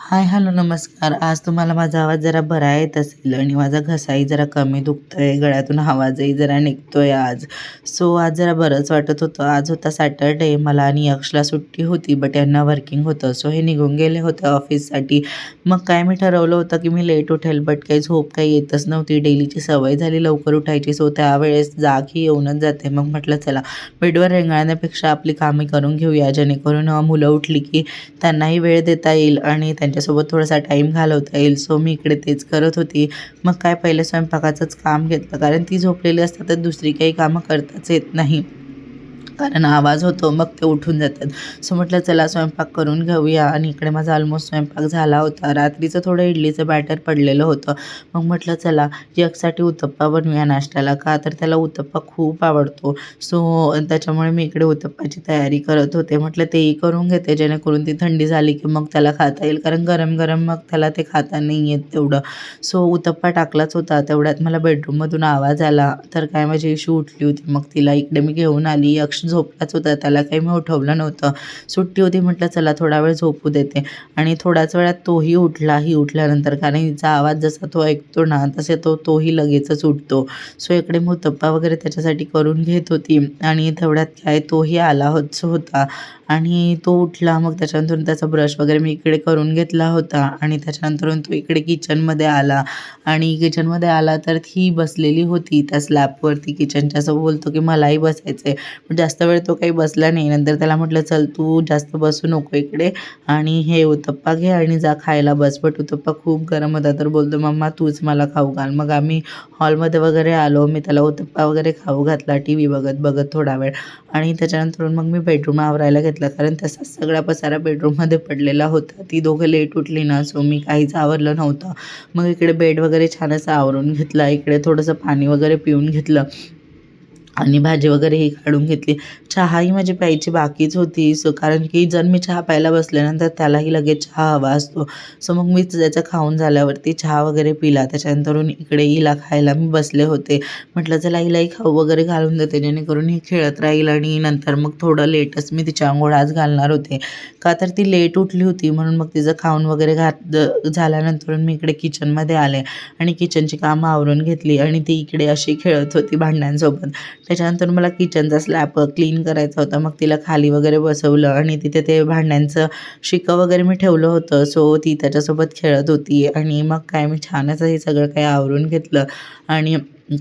Hi hello नमस्कार. आज तुम्हाला माझा आवाज जरा बरा येत असेल आणि माझा घसाही जरा कमी दुखतोय गळ्यातून आवाजही जरा निघतोय आज. सो आज जरा बरंच वाटत होतं. आज होता सॅटरडे मला आणि यक्षला सुट्टी होती बट यांना वर्किंग होतं. सो हे निघून गेले होते ऑफिससाठी मग काय मी ठरवलं होतं की मी लेट उठेल बट काही झोप काही येतच नव्हती. डेलीची सवय झाली लवकर उठायची. सो त्यावेळेस जाग ही येऊनच जाते. मग म्हटलं चला बेडवर रेंगाळण्यापेक्षा आपली कामे करून घेऊया. जेणेकरून मुलं उठली की त्यांनाही वेळ देता येईल आणि त्यांच्यासोबत थोडासा टाईम घालवता येईल. सो मी इकडे तेच करत होती. मग काय पहिले स्वयंपाकाचंच काम घेतलं. कारण ती झोपलेली असतात तर दुसरी काही कामं करताच येत नाही. कारण आवाज होतो मग ते उठून जातात. सो म्हटलं चला स्वयंपाक करून घेऊया. आणि इकडे माझा ऑलमोस्ट स्वयंपाक झाला होता. रात्रीचं थोडं इडलीचं बॅटर पडलेलं होतं. मग म्हटलं चला यकसाठी उत्तप्पा बनवूया नाश्त्याला का? तर त्याला उत्तप्पा खूप आवडतो. सो त्याच्यामुळे मी इकडे उत्तप्पाची तयारी करत होते. म्हटलं तेही करून घेते जेणेकरून ती थंडी झाली की मग त्याला खाता येईल. कारण गरम गरम मग त्याला ते खाता नाही येत तेवढं. सो उत्तप्पा टाकलाच होता. तेवढ्यात मला बेडरूममधून आवाज आला. तर काय माझी इशू उठली होती? मग तिला इकडे मी घेऊन आली. यक्ष झोपलाच होता त्याला काही मी उठवलं नव्हतं. सुट्टी होती म्हटलं चला थोडा वेळ झोपू देते. आणि थोड्याच वेळात तोही उठला ही उठल्यानंतर कारण हिचा आवाज जसा तो ऐकतो ना तसे तो तोही लगेचच उठतो. सो इकडे मुतप्पा वगैरे त्याच्यासाठी करून घेत होती. आणि तेवढ्यात काय तोही आला होत होता. आणि तो उठला मग त्याच्यानंतर त्याचा ब्रश वगैरे मी इकडे करून घेतला होता आणि त्याच्यानंतरून तो इकडे किचनमध्ये आला. आणि किचनमध्ये आला तर ती बसलेली होती त्या स्लॅबवरती किचनच्या असं बोलतो की मलाही बसायचं आहे पण जास्त वेळ तो काही बसला नाही. नंतर त्याला म्हटलं चल तू जास्त बसू नको इकडे आणि हे उत्तप्पा घे आणि जा खायला बस. बट उत्तप्पा खूप गरम होता. तर बोलतो मम्मा तूच मला खाऊ घाल. मग आम्ही हॉलमध्ये वगैरे आलो. मी त्याला उत्तप्पा वगैरे खाऊ घातला टी व्ही बघत बघत थोडा वेळ. आणि त्याच्यानंतर मग मी बेडरूम आवरायला घेतला. कारण तसा सगळा पसारा बेडरूममध्ये पडलेला होता. ती दोघं लेट उठली ना सो मी काहीच आवरलं नव्हतं. मग इकडे बेड वगैरे छान असं आवरून घेतला. इकडे थोडंसं पाणी वगैरे पिऊन घेतलं. आणि भाजी वगैरे ही काढून घेतली. चहाही माझी प्यायची बाकीच होती. सो कारण की जर मी चहा प्यायला बसल्यानंतर त्यालाही लगेच चहा हवा असतो. सो मग मी त्याचं खाऊन झाल्यावरती चहा वगैरे पिला. त्याच्यानंतरून इकडे हिला खायला मी बसले होते. म्हटलं चला हिलाही खाऊ वगैरे घालून देते जेणेकरून ही खेळत राहील आणि नंतर मग थोडं लेटच मी तिच्या आंघोळ आज घालणार होते. का तर ती लेट उठली होती. म्हणून मग तिचं खाऊन वगैरे घात झाल्यानंतर मी इकडे किचनमध्ये आले आणि किचनची कामं आवरून घेतली आणि ती इकडे अशी खेळत होती भांड्यांसोबत. त्याच्यानंतर मला किचनचा स्लॅब क्लीन करायचा होता. मग तिला खाली वगैरे बसवलं आणि तिथे ते भांड्यांचं शिकं वगैरे मी ठेवलं होतं. सो ती त्याच्यासोबत खेळत होती आणि मग काय मी छानच हे सगळं काही आवरून घेतलं. आणि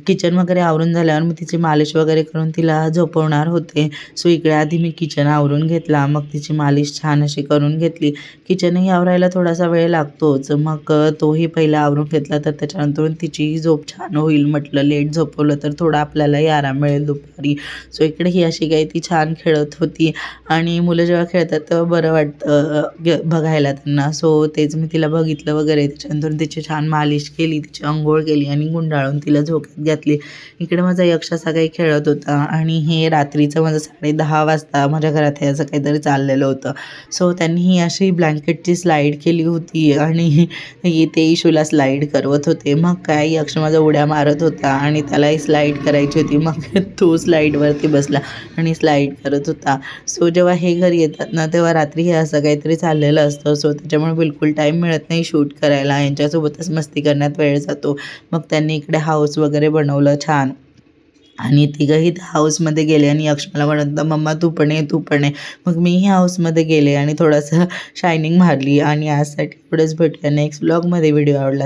किचन वगैरे आवरून झाल्यावर मी तिची मालिश वगैरे करून तिला झोपवणार होते. सो इकडे आधी मी किचन आवरून घेतला. मग तिची मालिश छान अशी करून घेतली. किचनही आवरायला थोडासा वेळ लागतोच. मग तोही पहिला आवरून घेतला तर त्याच्यानंतर तिचीही झोप छान होईल म्हटलं. लेट झोपवलं तर थोडा आपल्यालाही आराम मिळेल दुपारी. सो इकडे ही अशी काही ती छान खेळत होती. आणि मुलं जेव्हा खेळतात तेव्हा बरं वाटतं बघायला त्यांना. सो तेच मी तिला बघितलं वगैरे. त्याच्यानंतर तिची छान मालिश केली. तिची अंघोळ केली आणि गुंडाळून तिला झोप घातली. इकडे माझा यक्ष असा काही खेळत होता आणि हे रात्रीचं माझं साडे दहा वाजता माझ्या घरात हे असं काहीतरी चाललेलं होतं. सो त्यांनी ही अशी ब्लँकेटची स्लाईड केली होती आणि ते इशूला स्लाईड करवत होते. मग काय यक्ष माझा उड्या मारत होता आणि त्यालाही स्लाईड करायची होती. मग तो स्लाईडवरती बसला आणि स्लाईड करत होता. सो जेव्हा हे घरी येतात ना तेव्हा रात्री हे असं काहीतरी चाललेलं असतं. सो त्याच्यामुळे बिलकुल टाईम मिळत नाही शूट करायला. यांच्यासोबतच मस्ती करण्यात वेळ जातो. मग त्यांनी इकडे हाऊस वगैरे वगैरे बनवलं छान. आणि तिघंही त्या हाऊसमध्ये गेले आणि यक्ष मला म्हणत होता मम्मा तू पण ये तू पण ये. मग मीही हाऊसमध्ये गेले आणि थोडंसं शायनिंग मारली. आणि आजसाठी एवढंच भेटूया. नेक्स्ट ब्लॉगमध्ये व्हिडिओ आवडला